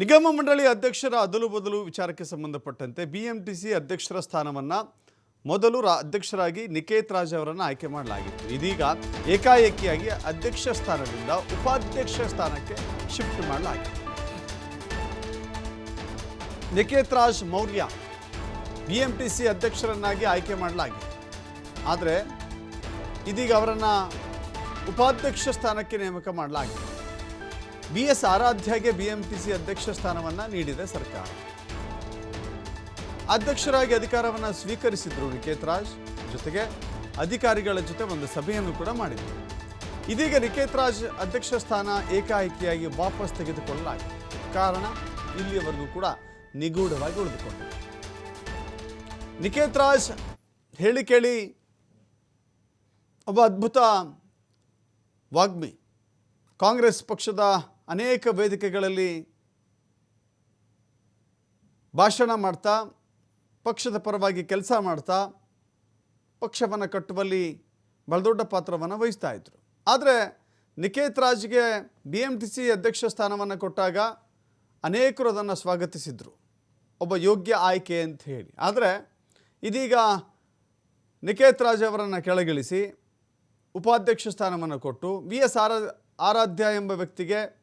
ನಿಗಮ ಮಂಡಳಿ ಅಧ್ಯಕ್ಷರ ಅದಲು ಬದಲು ವಿಚಾರಕ್ಕೆ ಸಂಬಂಧಪಟ್ಟಂತೆ ಬಿಎಂಟಿಸಿ ಅಧ್ಯಕ್ಷರ ಸ್ಥಾನವನ್ನು ಮೊದಲು ರಾ ಅಧ್ಯಕ್ಷರಾಗಿ ನಿಕೇತ್ ರಾಜ್ ಅವರನ್ನು ಆಯ್ಕೆ ಮಾಡಲಾಗಿತ್ತು. ಇದೀಗ ಏಕಾಏಕಿಯಾಗಿ ಅಧ್ಯಕ್ಷ ಸ್ಥಾನದಿಂದ ಉಪಾಧ್ಯಕ್ಷ ಸ್ಥಾನಕ್ಕೆ ಶಿಫ್ಟ್ ಮಾಡಲಾಗಿತ್ತು ನಿಕೇತ್ ರಾಜ್ ಮೌರ್ಯ ಬಿಎಂಟಿಸಿ ಅಧ್ಯಕ್ಷರನ್ನಾಗಿ ಆಯ್ಕೆ ಮಾಡಲಾಗಿತ್ತು ಆದರೆ ಇದೀಗ ಅವರನ್ನು ಉಪಾಧ್ಯಕ್ಷ ಸ್ಥಾನಕ್ಕೆ ನೇಮಕ ಮಾಡಲಾಗಿದೆ. ಬಿ ಎಸ್ ಆರಾಧ್ಯಗೆ ಬಿಎಂಟಿಸಿ ಅಧ್ಯಕ್ಷ ಸ್ಥಾನವನ್ನು ನೀಡಿದೆ ಸರ್ಕಾರ. ಅಧ್ಯಕ್ಷರಾಗಿ ಅಧಿಕಾರವನ್ನು ಸ್ವೀಕರಿಸಿದ್ರು ನಿಕೇತ್ ರಾಜ್, ಜೊತೆಗೆ ಅಧಿಕಾರಿಗಳ ಜೊತೆ ಒಂದು ಸಭೆಯನ್ನು ಕೂಡ ಮಾಡಿದರು. ಇದೀಗ ನಿಕೇತ್ ರಾಜ್ ಅಧ್ಯಕ್ಷ ಸ್ಥಾನ ಏಕಾಏಕಿಯಾಗಿ ವಾಪಸ್ ತೆಗೆದುಕೊಳ್ಳಲಾಗಿದೆ. ಕಾರಣ ಇಲ್ಲಿಯವರೆಗೂ ಕೂಡ ನಿಗೂಢವಾಗಿ ಉಳಿದುಕೊಂಡಿದೆ. ನಿಕೇತ್ ರಾಜ್ ಹೇಳಿ ಕೇಳಿ ಒಬ್ಬ ಅದ್ಭುತ ವಾಗ್ಮಿ. ಕಾಂಗ್ರೆಸ್ ಪಕ್ಷದ ಅನೇಕ ವೇದಿಕೆಗಳಲ್ಲಿ ಭಾಷಣ ಮಾಡ್ತಾ, ಪಕ್ಷದ ಪರವಾಗಿ ಕೆಲಸ ಮಾಡ್ತಾ, ಪಕ್ಷವನ್ನು ಕಟ್ಟುವಲ್ಲಿ ಬಹಳ ಪಾತ್ರವನ್ನು ವಹಿಸ್ತಾ ಇದ್ದರು ಆದರೆ ನಿಕೇತ್ ರಾಜ್ಗೆ ಬಿ ಎಂ ಟಿ ಸಿ ಅಧ್ಯಕ್ಷ ಸ್ಥಾನವನ್ನು ಕೊಟ್ಟಾಗ ಅನೇಕರು ಅದನ್ನು ಸ್ವಾಗತಿಸಿದರು. ಒಬ್ಬ ಯೋಗ್ಯ ಆಯ್ಕೆ ಅಂತ ಹೇಳಿ. ಆದರೆ ಇದೀಗ ನಿಕೇತ್ ರಾಜ್ ಅವರನ್ನು ಕೆಳಗಿಳಿಸಿ ಉಪಾಧ್ಯಕ್ಷ ಸ್ಥಾನವನ್ನು ಕೊಟ್ಟು ವಿ ಎಸ್ ಆರಾ, ಆರಾಧ್ಯ ಎಂಬ ವ್ಯಕ್ತಿಗೆ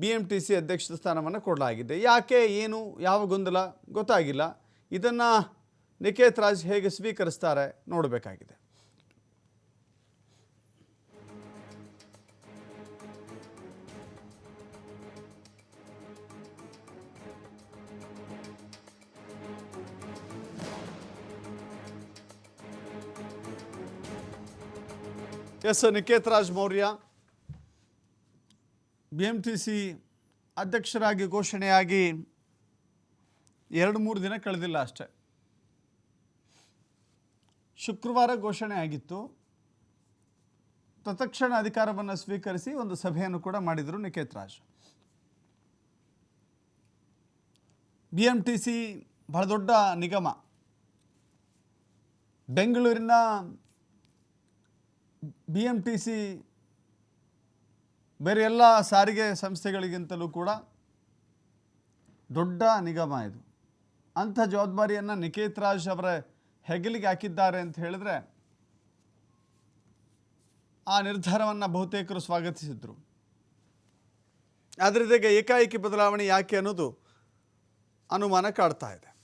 ಬಿ ಎಂ ಟಿ ಸಿ ಅಧ್ಯಕ್ಷ ಸ್ಥಾನವನ್ನು ಕೊಡಲಾಗಿದೆ. ಯಾಕೆ, ಏನು, ಯಾವ ಗೊಂದಲ? ಗೊತ್ತಾಗಿಲ್ಲ. ಇದನ್ನು ನಿಕೇತ್ ರಾಜ್ ಹೇಗೆ ಸ್ವೀಕರಿಸ್ತಾರೆ ನೋಡಬೇಕಾಗಿದೆ. S Niket Raj Maurya B M T C ಅಧ್ಯಕ್ಷರಾಗಿ ಘೋಷಣೆಯಾಗಿ ಎರಡು ಮೂರು ದಿನ ಕಳೆದಿಲ್ಲ ಅಷ್ಟೆ. ಶುಕ್ರವಾರ ಘೋಷಣೆ ಆಗಿತ್ತು. ತತ್ಕ್ಷಣ ಅಧಿಕಾರವನ್ನು ಸ್ವೀಕರಿಸಿ ಒಂದು ಸಭೆಯನ್ನು ಕೂಡ ಮಾಡಿದರು Niket Raj. B M T C ಬಹಳ ದೊಡ್ಡ ನಿಗಮ. ಬೆಂಗಳೂರಿನ ಬಿ ಎಂ ಟಿ ಸಿ ಬೇರೆ ಎಲ್ಲ ಸಾರಿಗೆ ಸಂಸ್ಥೆಗಳಿಗಿಂತಲೂ ಕೂಡ ದೊಡ್ಡ ನಿಗಮ ಇದು. ಅಂಥ ಜವಾಬ್ದಾರಿಯನ್ನು ನಿಕೇತ್ ರಾಜ್ ಅವರ ಹೆಗಲಿಗೆ ಹಾಕಿದ್ದಾರೆ ಅಂತ ಹೇಳಿದ್ರೆ ಆ ನಿರ್ಧಾರವನ್ನು ಬಹುತೇಕರು ಸ್ವಾಗತಿಸಿದ್ರು. ಆದರೆ ಜೊತೆಗೆ ಏಕಾಏಕಿ ಬದಲಾವಣೆ ಯಾಕೆ ಅನ್ನೋದು ಅನುಮಾನ ಕಾಡ್ತಾ ಇದೆ.